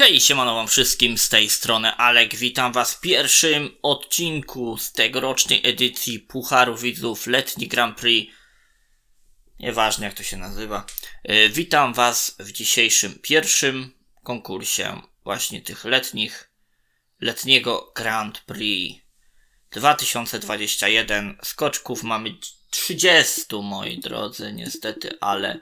Hej, siemano wam wszystkim, z tej strony Alek, witam was w pierwszym odcinku z tegorocznej edycji Pucharu Widzów Letni Grand Prix. Nieważne jak to się nazywa. E, Witam was w dzisiejszym pierwszym konkursie właśnie tych letnich, letniego Grand Prix 2021. Skoczków mamy 30, moi drodzy, niestety, ale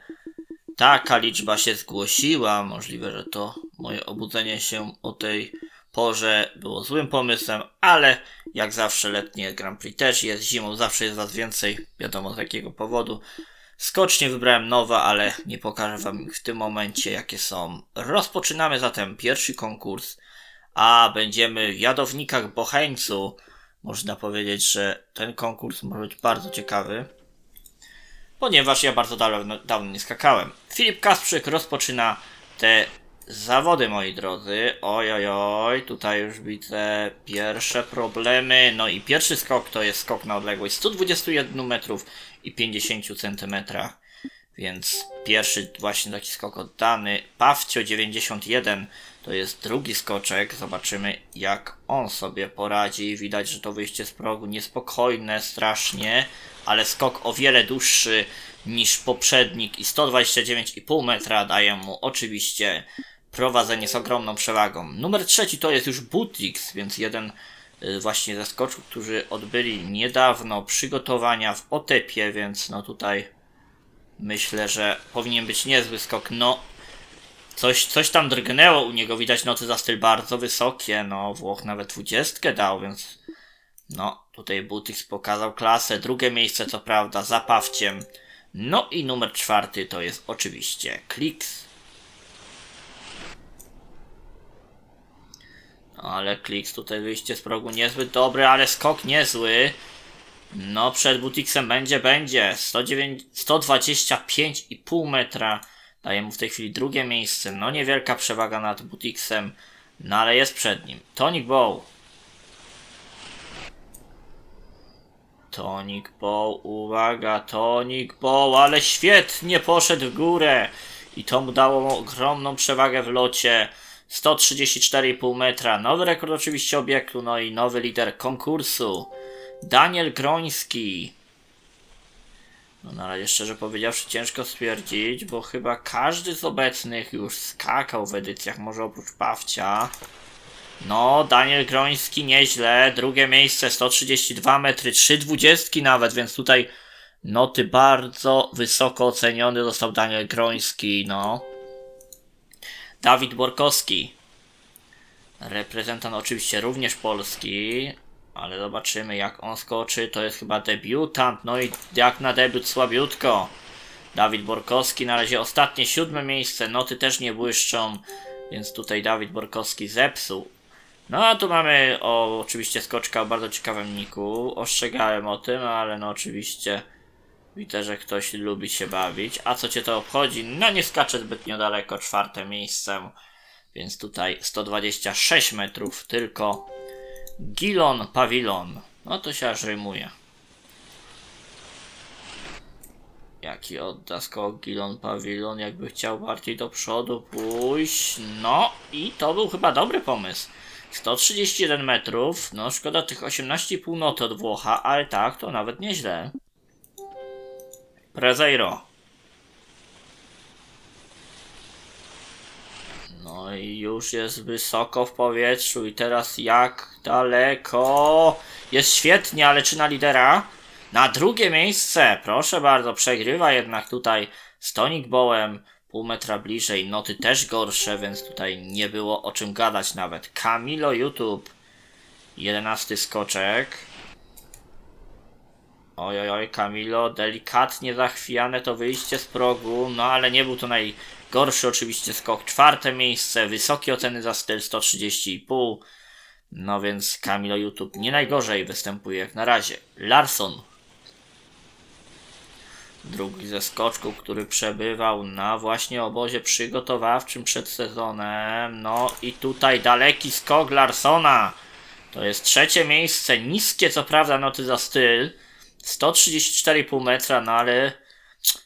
Taka liczba się zgłosiła. Możliwe, że to moje obudzenie się o tej porze było złym pomysłem, ale jak zawsze letnie Grand Prix też jest, zimą zawsze jest was więcej, wiadomo z jakiego powodu. Skocznie wybrałem nowe, ale nie pokażę wam ich w tym momencie jakie są. Rozpoczynamy zatem pierwszy konkurs, a będziemy w jadownikach Bocheńcu. Można powiedzieć, że ten konkurs może być bardzo ciekawy ponieważ ja bardzo dawno, dawno nie skakałem. Filip Kasprzyk rozpoczyna te zawody, moi drodzy. Oj, oj, oj, tutaj już widzę pierwsze problemy. No i pierwszy skok to jest skok na odległość 121 metrów i 50 centymetrach. Więc pierwszy właśnie taki skok oddany. Pawcio 91 to jest drugi skoczek. Zobaczymy jak on sobie poradzi. Widać, że to wyjście z progu niespokojne strasznie, ale skok o wiele dłuższy niż poprzednik i 129,5 metra daje mu oczywiście prowadzenie z ogromną przewagą. Numer trzeci to jest już Butix, więc jeden y, właśnie ze skoczków, którzy odbyli niedawno przygotowania w Otepie, więc no tutaj myślę, że powinien być niezły skok. No, coś, coś tam drgnęło u niego, widać noty za styl bardzo wysokie, no Włoch nawet dwudziestkę dał, więc no, tutaj Butix pokazał klasę. Drugie miejsce, co prawda, za Pawciem. No i numer czwarty to jest oczywiście Kliks. No, ale Kliks tutaj wyjście z progu niezbyt dobry, ale skok niezły. No, przed Butixem będzie, będzie. 109, 125,5 metra. Daje mu w tej chwili drugie miejsce. No, niewielka przewaga nad Butixem. No, ale jest przed nim. Tonic Bow. Tonic Bow, uwaga, Tonic Bow, ale świetnie poszedł w górę. I to mu dało ogromną przewagę w locie. 134,5 metra. Nowy rekord oczywiście obiektu, no i nowy lider konkursu. Daniel Groński. No na razie szczerze powiedziawszy ciężko stwierdzić, bo chyba każdy z obecnych już skakał w edycjach, może oprócz Pawcia. No, Daniel Groński nieźle. Drugie miejsce 132 metry, 3,20 nawet, więc tutaj noty bardzo wysoko oceniony został Daniel Groński, no. Dawid Borkowski. Reprezentant oczywiście również polski, ale zobaczymy jak on skoczy. To jest chyba debiutant, no i jak na debiut słabiutko. Dawid Borkowski na razie ostatnie siódme miejsce, noty też nie błyszczą, więc tutaj Dawid Borkowski zepsuł. No a tu mamy o, oczywiście skoczka o bardzo ciekawym niku. Ostrzegałem o tym, ale no oczywiście widzę, że ktoś lubi się bawić. A co cię to obchodzi? No nie skacze zbytnio daleko, czwarte miejsce. Więc tutaj 126 metrów tylko. Gilon Pawilon. No to się aż rymuje. Jaki odda skok Gilon Pawilon, jakby chciał bardziej do przodu pójść. No i to był chyba dobry pomysł. 131 metrów, no szkoda tych 18,5 noty od Włocha, ale tak, to nawet nieźle. Prezeiro. No i już jest wysoko w powietrzu i teraz jak daleko? Jest świetnie, ale czy na lidera? Na drugie miejsce, proszę bardzo, przegrywa jednak tutaj Stonik Bołem pół metra bliżej, noty też gorsze, więc tutaj nie było o czym gadać nawet. Camilo YouTube, jedenasty skoczek. Oj, oj, oj, Camilo, delikatnie zachwiane to wyjście z progu, no ale nie był to najgorszy oczywiście skok. Czwarte miejsce, wysokie oceny za styl 130,5. No więc Camilo YouTube nie najgorzej występuje jak na razie. Larson drugi ze skoczków, który przebywał na właśnie obozie przygotowawczym przed sezonem. No i tutaj daleki skok Larsona. To jest trzecie miejsce, niskie co prawda noty za styl. 134,5 metra, no ale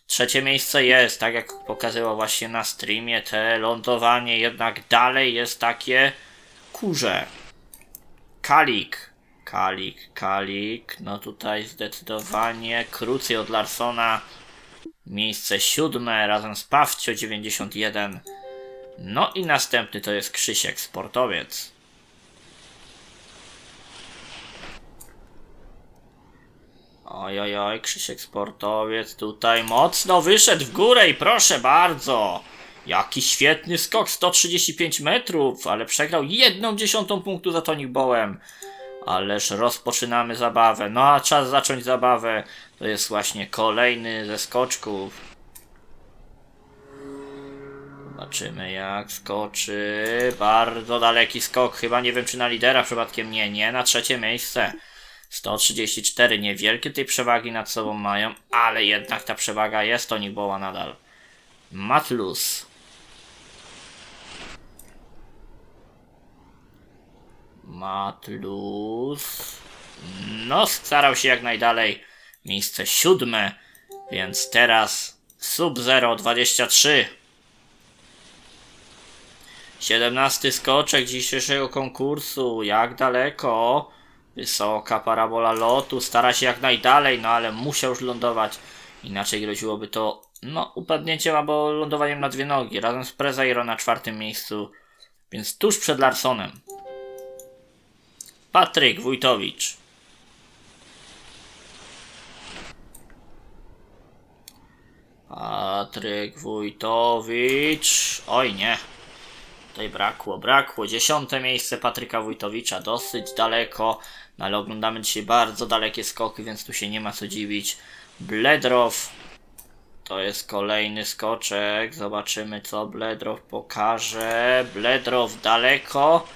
trzecie miejsce jest, tak jak pokazywał właśnie na streamie, te lądowanie jednak dalej jest takie kurze. Kalik, Kalik, Kalik, no tutaj zdecydowanie krócej od Larsona. Miejsce siódme razem z Pawcio 91. No i następny to jest Krzysiek Sportowiec. Oj, oj, oj, Krzysiek Sportowiec tutaj mocno wyszedł w górę i proszę bardzo. Jaki świetny skok, 135 metrów, ale przegrał jedną dziesiątą punktu za Tonik Bołem. Ależ rozpoczynamy zabawę. No a czas zacząć zabawę. To jest właśnie kolejny ze skoczków. Zobaczymy jak skoczy. Bardzo daleki skok. Chyba nie wiem czy na lidera przypadkiem nie. Nie, na trzecie miejsce. 134. Niewielkie tej przewagi nad sobą mają, ale jednak ta przewaga jest to Boła nadal. Matlus. Matlus. No, starał się jak najdalej. Miejsce siódme, więc teraz Sub-Zero 23. 17 skoczek dzisiejszego konkursu. Jak daleko? Wysoka parabola lotu. Stara się jak najdalej, no ale musiał już lądować. Inaczej groziłoby to, no, upadnięciem albo lądowaniem na dwie nogi. Razem z Prezairo na czwartym miejscu. Więc tuż przed Larsonem. Patryk Wójtowicz. Patryk Wójtowicz. Oj nie. Tutaj brakło, brakło. Dziesiąte miejsce Patryka Wójtowicza. Dosyć daleko. No ale oglądamy dzisiaj bardzo dalekie skoki, więc tu się nie ma co dziwić. Bledrow. To jest kolejny skoczek. Zobaczymy co Bledrow pokaże. Bledrow daleko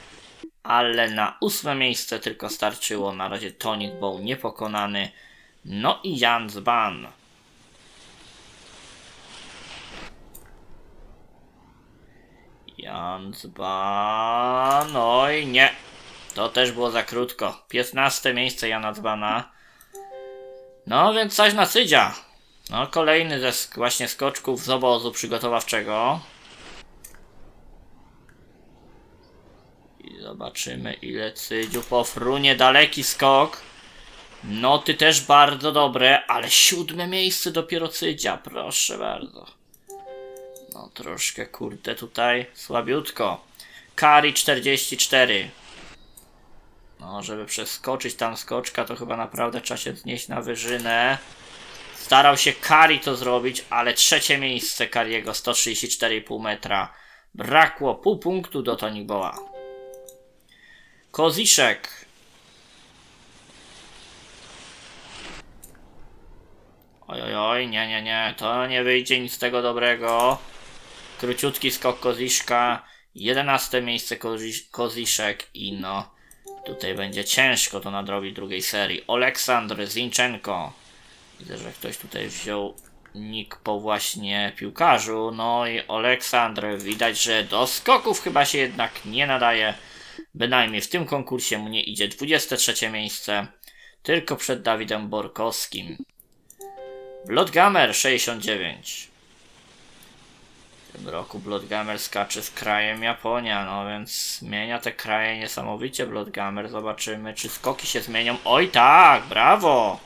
ale na ósme miejsce tylko starczyło. Na razie Tonic Bow niepokonany. No i Jan Zban. Jan Zban. Oj, nie. To też było za krótko. 15 miejsce Jana Zbana. No więc coś na cydzia. No kolejny ze właśnie skoczków z obozu przygotowawczego. I zobaczymy ile cydziu po frunie. Daleki skok. Noty też bardzo dobre, ale siódme miejsce dopiero cydzia. Proszę bardzo. No troszkę kurde tutaj słabiutko. Kari 44. No, żeby przeskoczyć tam skoczka, to chyba naprawdę trzeba się znieść na wyżynę. Starał się Kari to zrobić, ale trzecie miejsce Kariego 134,5 metra. Brakło pół punktu do Tonik Boa. Koziszek. Oj, oj, oj, nie, nie, nie, to nie wyjdzie nic tego dobrego. Króciutki skok Koziszka. 11 miejsce Kozi- Koziszek i no, tutaj będzie ciężko to nadrobić drugiej serii. Oleksandr Zinchenko. Widzę, że ktoś tutaj wziął nick po właśnie piłkarzu. No i Oleksandr, widać, że do skoków chyba się jednak nie nadaje. Bynajmniej w tym konkursie mu nie idzie 23 miejsce, tylko przed Dawidem Borkowskim. Bloodgamer 69. W tym roku Bloodgamer skacze z krajem Japonia, no więc zmienia te kraje niesamowicie Bloodgamer. Zobaczymy, czy skoki się zmienią. Oj tak, brawo!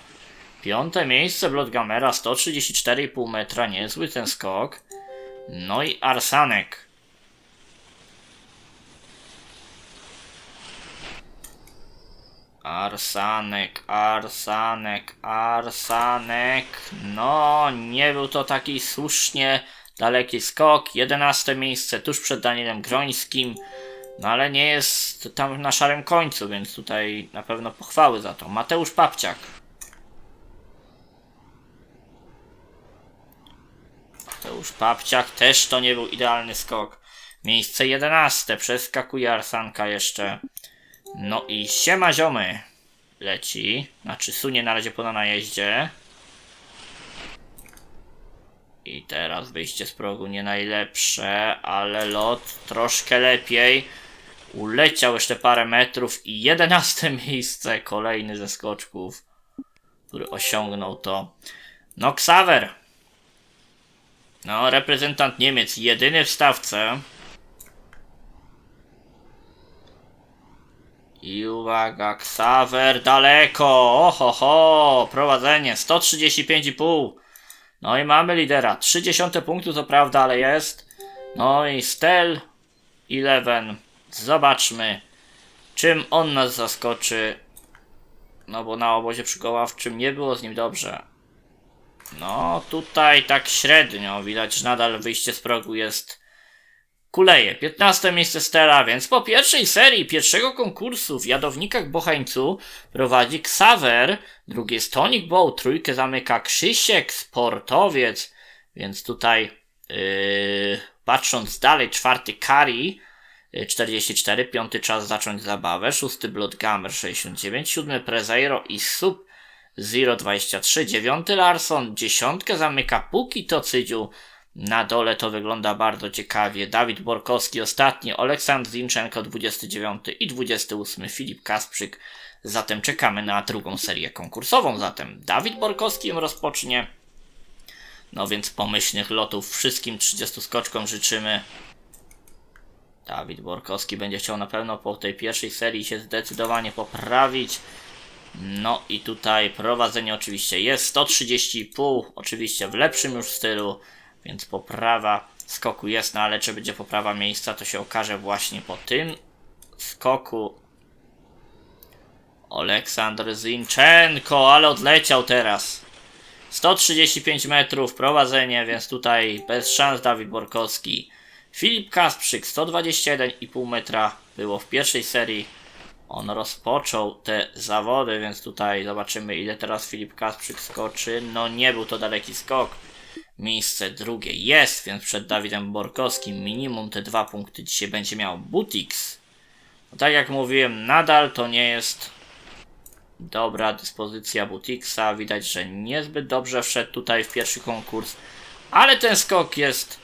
Piąte miejsce Bloodgamera, 134,5 metra, niezły ten skok. No i Arsanek. Arsanek, Arsanek, Arsanek. No, nie był to taki słusznie daleki skok. 11 miejsce tuż przed Danielem Grońskim. No ale nie jest tam na szarym końcu, więc tutaj na pewno pochwały za to. Mateusz Papciak. Mateusz Papciak też to nie był idealny skok. Miejsce 11. Przeskakuje Arsanka jeszcze. No i siema ziomy. Leci. Znaczy sunie na razie po najeździe. I teraz wyjście z progu nie najlepsze, ale lot troszkę lepiej. Uleciał jeszcze parę metrów i 11 miejsce, kolejny ze skoczków, który osiągnął to. No Xaver, No, reprezentant Niemiec, jedyny w stawce. I uwaga, Ksawer daleko, oho ho, prowadzenie 135,5. No i mamy lidera, 30 punktu co prawda, ale jest. No i Stel 11, zobaczmy czym on nas zaskoczy. No bo na obozie przygotowawczym nie było z nim dobrze. No tutaj tak średnio, widać że nadal wyjście z progu jest kuleje. 15 miejsce Stella, więc po pierwszej serii pierwszego konkursu w Jadownikach Bochańcu prowadzi Xaver, drugie jest Tonic Bow, trójkę zamyka Krzysiek, sportowiec, więc tutaj yy, patrząc dalej, czwarty Kari, y, 44, piąty czas zacząć zabawę, szósty Bloodgamer 69, siódmy Prezeiro i Sub 023, dziewiąty Larson, dziesiątkę zamyka Puki Tocydziu, na dole to wygląda bardzo ciekawie. Dawid Borkowski ostatni, Oleksandr Zinchenko 29 i 28 Filip Kasprzyk. Zatem czekamy na drugą serię konkursową. Zatem Dawid Borkowski ją rozpocznie. No więc pomyślnych lotów wszystkim 30 skoczkom życzymy. Dawid Borkowski będzie chciał na pewno po tej pierwszej serii się zdecydowanie poprawić. No i tutaj prowadzenie oczywiście jest 130,5, oczywiście w lepszym już stylu, więc poprawa skoku jest, no ale czy będzie poprawa miejsca to się okaże właśnie po tym skoku. Aleksander Zinchenko, ale odleciał teraz. 135 metrów prowadzenie, więc tutaj bez szans Dawid Borkowski. Filip Kasprzyk 121,5 metra było w pierwszej serii. On rozpoczął te zawody, więc tutaj zobaczymy ile teraz Filip Kasprzyk skoczy. No nie był to daleki skok. Miejsce drugie jest, więc przed Dawidem Borkowskim minimum te dwa punkty dzisiaj będzie miał Butix. No tak jak mówiłem, nadal to nie jest dobra dyspozycja Butixa. Widać, że niezbyt dobrze wszedł tutaj w pierwszy konkurs, ale ten skok jest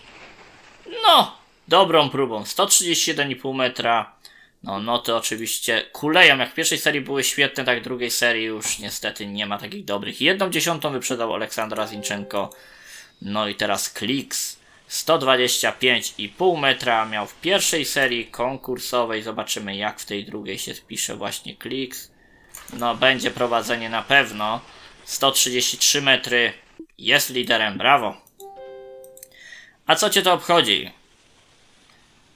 no, dobrą próbą. 131,5 metra. No, noty oczywiście kuleją. Jak w pierwszej serii były świetne, tak w drugiej serii już niestety nie ma takich dobrych. Jedną dziesiątą wyprzedał Aleksandra Zinchenko. No i teraz Kliks. 125,5 metra miał w pierwszej serii konkursowej. Zobaczymy jak w tej drugiej się spisze właśnie Kliks. No, będzie prowadzenie na pewno. 133 metry. Jest liderem, brawo. A co cię to obchodzi?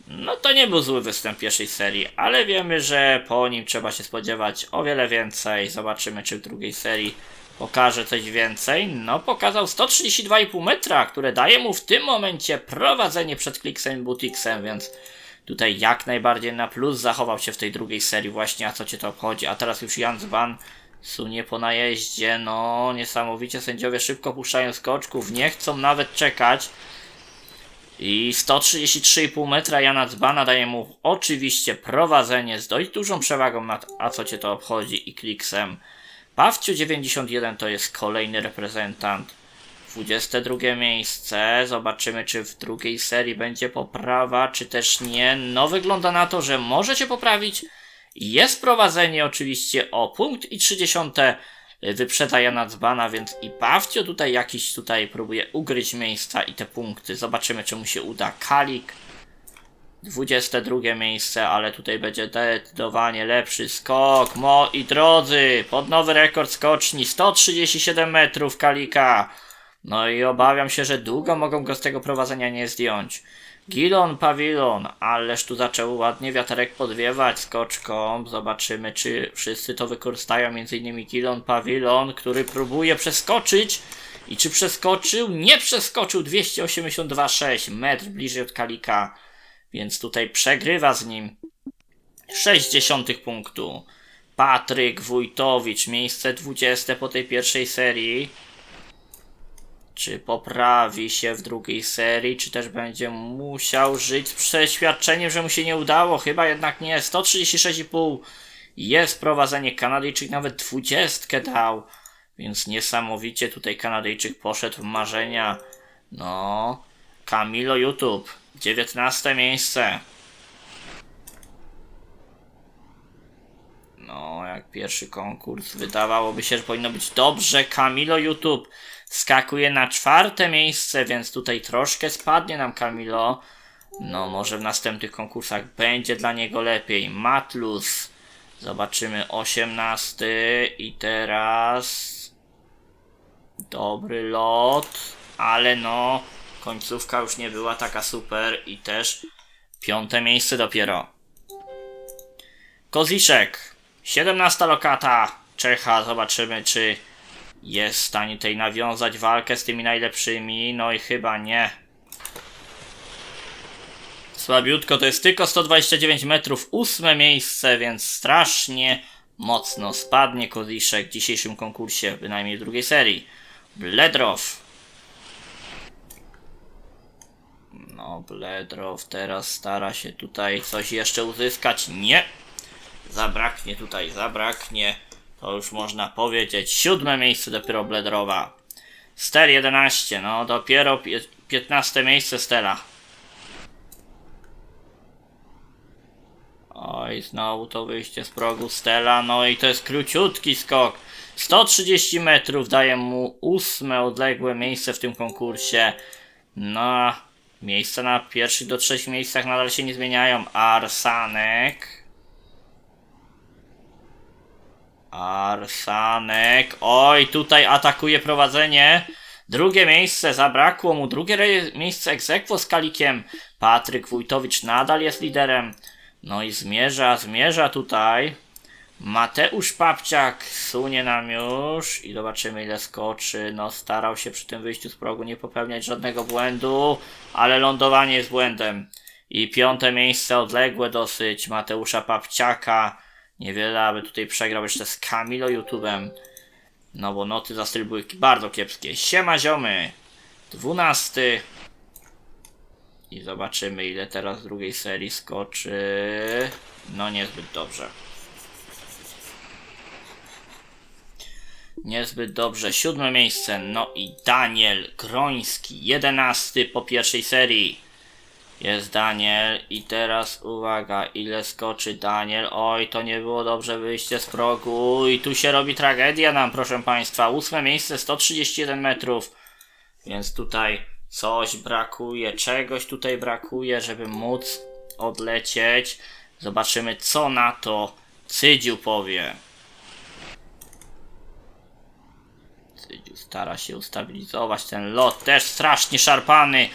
No to nie był zły występ pierwszej serii, ale wiemy, że po nim trzeba się spodziewać o wiele więcej. Zobaczymy, czy w drugiej serii pokaże coś więcej. No, pokazał 132,5 metra, które daje mu w tym momencie prowadzenie przed Kliksem i Butixem, więc tutaj jak najbardziej na plus zachował się w tej drugiej serii właśnie, a co cię to obchodzi. A teraz już Jans Van sunie po najeździe, no niesamowicie sędziowie szybko puszczają skoczków, nie chcą nawet czekać. I 133,5 metra Jana Dzbana daje mu oczywiście prowadzenie z dość dużą przewagą nad A co cię to obchodzi i kliksem. Pawciu 91 to jest kolejny reprezentant. 22 miejsce. Zobaczymy, czy w drugiej serii będzie poprawa, czy też nie. No, wygląda na to, że może się poprawić. Jest prowadzenie oczywiście o punkt i 30 wyprzedza Jana Dzbana, więc i Pawcio tutaj jakiś tutaj próbuje ugryźć miejsca i te punkty. Zobaczymy, czy mu się uda. Kalik 22 miejsce, ale tutaj będzie zdecydowanie lepszy skok. Moi drodzy, pod nowy rekord skoczni 137 metrów Kalika. No i obawiam się, że długo mogą go z tego prowadzenia nie zdjąć. Gilon Pawilon, ależ tu zaczął ładnie wiaterek podwiewać skoczką. Zobaczymy, czy wszyscy to wykorzystają. Między innymi Gilon Pawilon, który próbuje przeskoczyć. I czy przeskoczył? Nie przeskoczył 282,6 metr bliżej od Kalika. Więc tutaj przegrywa z nim 60 punktu. Patryk Wójtowicz, miejsce 20 po tej pierwszej serii. Czy poprawi się w drugiej serii, czy też będzie musiał żyć z przeświadczeniem, że mu się nie udało? Chyba jednak nie. 136,5 jest prowadzenie. Kanadyjczyk nawet 20 dał. Więc niesamowicie tutaj Kanadyjczyk poszedł w marzenia. No, Kamilo YouTube, 19 miejsce. No, jak pierwszy konkurs. Wydawałoby się, że powinno być dobrze. Kamilo YouTube skakuje na czwarte miejsce, więc tutaj troszkę spadnie nam Kamilo. No, może w następnych konkursach będzie dla niego lepiej. Matlus. Zobaczymy 18 i teraz dobry lot, ale no końcówka już nie była taka super i też piąte miejsce dopiero. Koziszek, 17 lokata Czecha, zobaczymy czy jest w stanie tutaj nawiązać walkę z tymi najlepszymi, no i chyba nie. Słabiutko, to jest tylko 129 metrów, ósme miejsce, więc strasznie mocno spadnie Koziszek w dzisiejszym konkursie, bynajmniej w drugiej serii. Bledrow. No, Bledrow teraz stara się tutaj coś jeszcze uzyskać. Nie! Zabraknie tutaj, zabraknie. To już można powiedzieć. Siódme miejsce dopiero Bledrowa. Stel 11, no dopiero pie- 15 miejsce Stela. Oj, znowu to wyjście z progu Stella, no i to jest króciutki skok. 130 metrów daje mu ósme odległe miejsce w tym konkursie. No, miejsca na pierwszych do trzech miejscach nadal się nie zmieniają. Arsanek. Arsanek. Oj, tutaj atakuje prowadzenie. Drugie miejsce, zabrakło mu. Drugie miejsce egzekwo z Kalikiem. Patryk Wójtowicz nadal jest liderem. No i zmierza, zmierza tutaj. Mateusz Papciak sunie nam już i zobaczymy ile skoczy. No starał się przy tym wyjściu z progu nie popełniać żadnego błędu, ale lądowanie jest błędem. I piąte miejsce odległe dosyć Mateusza Papciaka. Niewiele, aby tutaj przegrał jeszcze z Kamilo YouTubem. No bo noty za styl były bardzo kiepskie. Siema ziomy! Dwunasty. I zobaczymy ile teraz w drugiej serii skoczy. No niezbyt dobrze. Niezbyt dobrze. Siódme miejsce. No i Daniel Groński. Jedenasty po pierwszej serii. Jest Daniel. I teraz uwaga, ile skoczy Daniel. Oj, to nie było dobrze wyjście z progu. I tu się robi tragedia nam, proszę Państwa. Ósme miejsce, 131 metrów. Więc tutaj coś brakuje, czegoś tutaj brakuje, żeby móc odlecieć. Zobaczymy, co na to Cydziu powie. Cydziu stara się ustabilizować ten lot, też strasznie szarpany.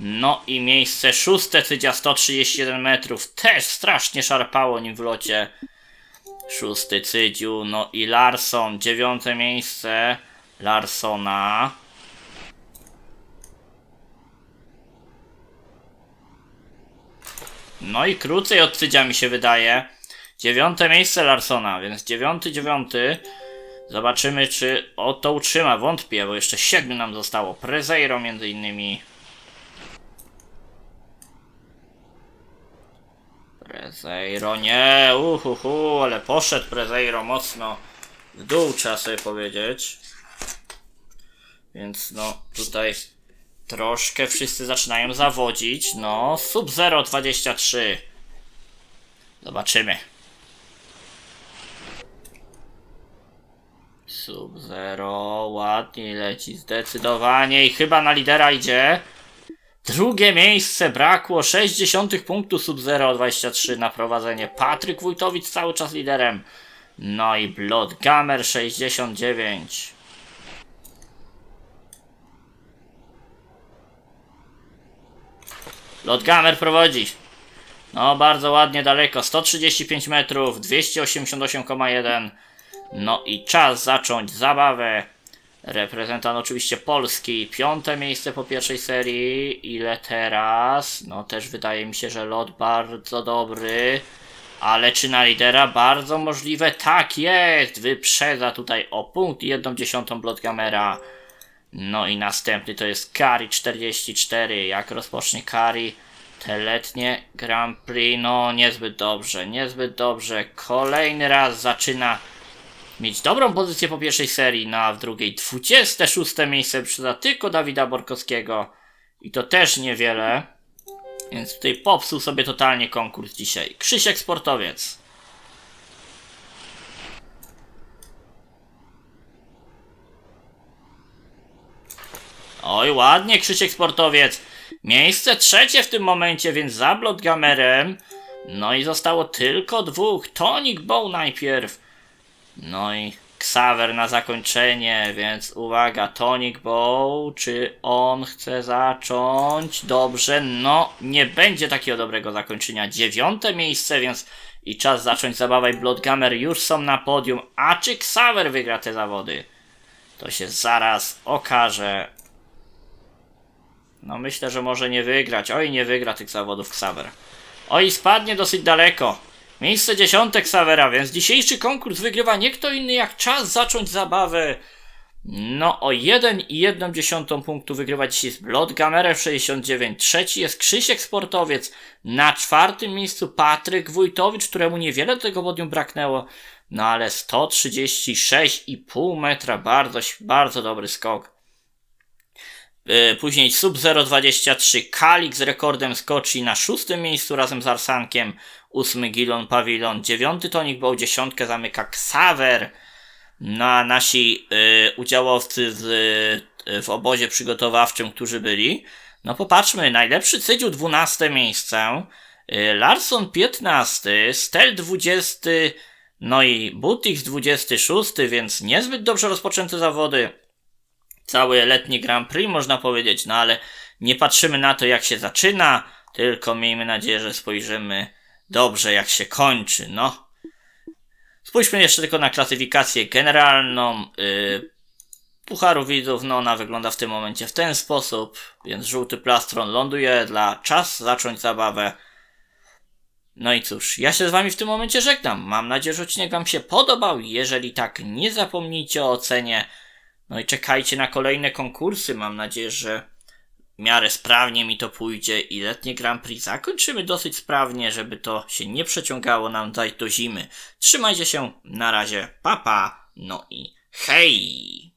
No i miejsce szóste Cydzia 131 metrów, też strasznie szarpało nim w locie. Szósty Cydziu, no i Larson, dziewiąte miejsce Larsona. No i krócej od Cydzia mi się wydaje. Dziewiąte miejsce Larsona, więc dziewiąty, dziewiąty. Zobaczymy, czy o to utrzyma. Wątpię, bo jeszcze siedmiu nam zostało. Prezeiro między innymi. Prezeiro, nie, uhuhu, ale poszedł Prezeiro mocno w dół, trzeba sobie powiedzieć. Więc no, tutaj troszkę wszyscy zaczynają zawodzić. No, sub 023. Zobaczymy. Sub 0 ładnie leci zdecydowanie i chyba na lidera idzie. Drugie miejsce brakło 60 punktów sub 023 na prowadzenie. Patryk Wójtowicz cały czas liderem. No i Bloodgamer 69. Lotgamer prowadzi. No, bardzo ładnie daleko. 135 metrów, 288,1. No i czas zacząć zabawę. Reprezentant oczywiście Polski. Piąte miejsce po pierwszej serii. Ile teraz? No też wydaje mi się, że lot bardzo dobry. Ale czy na lidera? Bardzo możliwe. Tak jest! Wyprzedza tutaj o punkt i jedną dziesiątą Bloodgamera. No i następny to jest Kari 44. Jak rozpocznie Kari te letnie Grand Prix? No niezbyt dobrze, niezbyt dobrze. Kolejny raz zaczyna mieć dobrą pozycję po pierwszej serii, no na w drugiej 26 miejsce przyda tylko Dawida Borkowskiego i to też niewiele. Więc tutaj popsuł sobie totalnie konkurs dzisiaj. Krzysiek Sportowiec. Oj, ładnie Krzysiek Sportowiec. Miejsce trzecie w tym momencie, więc za Blodgamerem. No i zostało tylko dwóch. Tonik Bow najpierw. No i Xaver na zakończenie, więc uwaga, Tonic Bow, czy on chce zacząć? Dobrze, no nie będzie takiego dobrego zakończenia. Dziewiąte miejsce, więc i czas zacząć zabawę Bloodgamer już są na podium. A czy Xaver wygra te zawody? To się zaraz okaże. No myślę, że może nie wygrać. Oj, nie wygra tych zawodów Xaver. Oj, spadnie dosyć daleko. Miejsce dziesiąte Xavera, więc dzisiejszy konkurs wygrywa nie kto inny jak czas zacząć zabawę. No o 1,1 punktu wygrywa dzisiaj z Bloodgamerem 69. Trzeci jest Krzysiek Sportowiec. Na czwartym miejscu Patryk Wójtowicz, któremu niewiele do tego podium braknęło. No ale 136,5 metra. Bardzo, bardzo dobry skok. Yy, Później Sub 023 Kalik z rekordem skoczy na szóstym miejscu razem z Arsankiem. Ósmy Gilon Pawilon. Dziewiąty Tonik Bow. Dziesiątkę zamyka Xaver. No a nasi y, udziałowcy z, y, w obozie przygotowawczym, którzy byli, no popatrzmy, najlepszy Cydziu 12 miejsce, Larson 15, Stel 20, no i Butix 26, więc niezbyt dobrze rozpoczęte zawody. Cały letni Grand Prix można powiedzieć, no ale nie patrzymy na to jak się zaczyna, tylko miejmy nadzieję, że spojrzymy dobrze jak się kończy, no. Spójrzmy jeszcze tylko na klasyfikację generalną yy, Pucharu Widzów. No ona wygląda w tym momencie w ten sposób, więc żółty plastron ląduje dla czas zacząć zabawę. No i cóż, ja się z wami w tym momencie żegnam. Mam nadzieję, że odcinek wam się podobał. Jeżeli tak, nie zapomnijcie o ocenie. No i czekajcie na kolejne konkursy. Mam nadzieję, że w miarę sprawnie mi to pójdzie i letnie Grand Prix zakończymy dosyć sprawnie, żeby to się nie przeciągało nam tutaj do zimy. Trzymajcie się, na razie, papa, pa, no i hej!